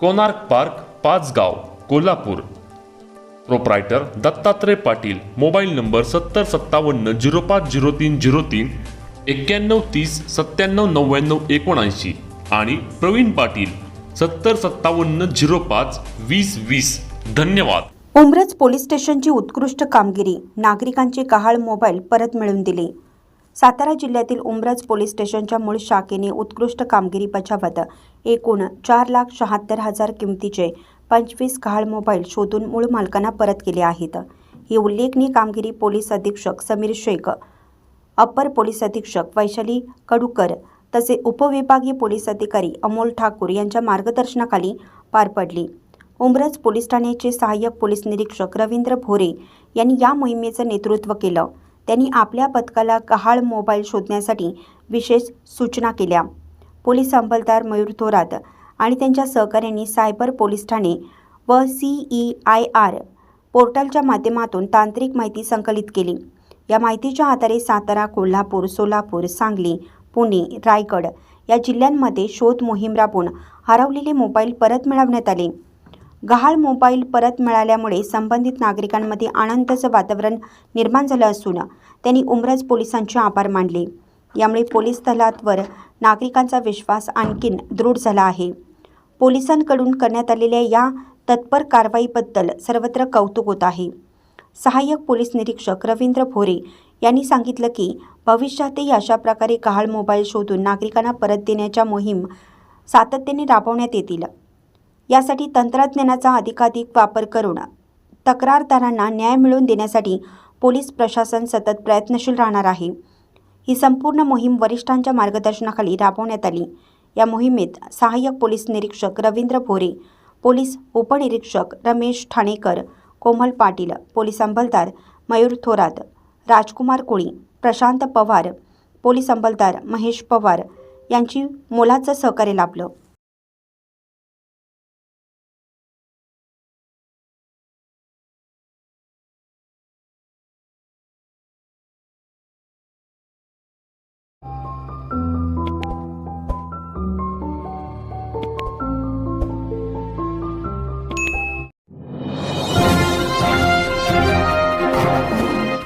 Konark park Pachgaon Kolhapur. Proprietor Dattatray Patil mobile number सत्तर सत्तावन्न zero पाच zero तीन झिरो तीन एक्क्याण्णव तीस सत्त्याण्णव नव्याण्णव एकोणऐंशी आणि प्रवीण पाटील सत्तर सत्तावन्न झिरो पाच वीस वीस. धन्यवाद. उमरज पोलीस स्टेशनची उत्कृष्ट कामगिरी. नागरिकांचे गहाळ मोबाईल परत मिळवून दिले. सातारा जिल्ह्यातील उमरज पोलीस स्टेशनच्या मूळ शाखेने उत्कृष्ट कामगिरी बजावत एकूण चार लाख शहात्तर हजार किमतीचे पंचवीस गहाळ मोबाईल शोधून मूळ मालकांना परत केले आहेत. ही उल्लेखनीय कामगिरी पोलीस अधीक्षक समीर शेख अप्पर पोलीस अधीक्षक वैशाली कडूकर तसे उपविभागीय पोलीस अधिकारी अमोल ठाकूर यांच्या मार्गदर्शनाखाली पार पडली. उमरज पोलीस ठाण्याचे सहाय्यक पोलीस निरीक्षक रवींद्र भोरे यांनी या मोहिमेचं नेतृत्व केलं. त्यांनी आपल्या पथकाला गहाळ मोबाईल शोधण्यासाठी विशेष सूचना केल्या. पोलीस अंमलदार मयूर थोरात आणि त्यांच्या सहकाऱ्यांनी सायबर पोलीस ठाणे व सी ई आय आर पोर्टलच्या माध्यमातून तांत्रिक माहिती संकलित केली. या माहितीच्या आधारे सातारा कोल्हापूर सोलापूर सांगली पुणे रायगड या जिल्ह्यांमध्ये शोध मोहीम राबवून हरवलेले मोबाईल परत मिळवण्यात आले. गहाळ मोबाईल परत मिळाल्यामुळे संबंधित नागरिकांमध्ये आनंदाचं वातावरण निर्माण झालं असून त्यांनी उमरज पोलिसांचे आभार मानले. यामुळे पोलीस दलावर नागरिकांचा विश्वास आणखीन दृढ झाला आहे. पोलिसांकडून करण्यात आलेल्या या तत्पर कारवाईबद्दल सर्वत्र कौतुक होत आहे. सहाय्यक पोलीस निरीक्षक रवींद्र भोरे यांनी सांगितलं की भविष्यातही अशा प्रकारे गहाळ मोबाईल शोधून नागरिकांना परत देण्याच्या मोहीम सातत्याने राबवण्यात येतील. यासाठी तंत्रज्ञानाचा अधिकाधिक वापर करून तक्रारदारांना न्याय मिळवून देण्यासाठी पोलीस प्रशासन सतत प्रयत्नशील राहणार आहे. ही संपूर्ण मोहीम वरिष्ठांच्या मार्गदर्शनाखाली राबवण्यात आली. या मोहिमेत सहाय्यक पोलीस निरीक्षक रवींद्र भोरे पोलीस उपनिरीक्षक रमेश ठाणेकर कोमल पाटील पोलीस अंमलदार मयूर थोरात राजकुमार कोळी प्रशांत पवार पोलीस अंमलदार महेश पवार यांची मोलाचं सहकार्य लाभलं.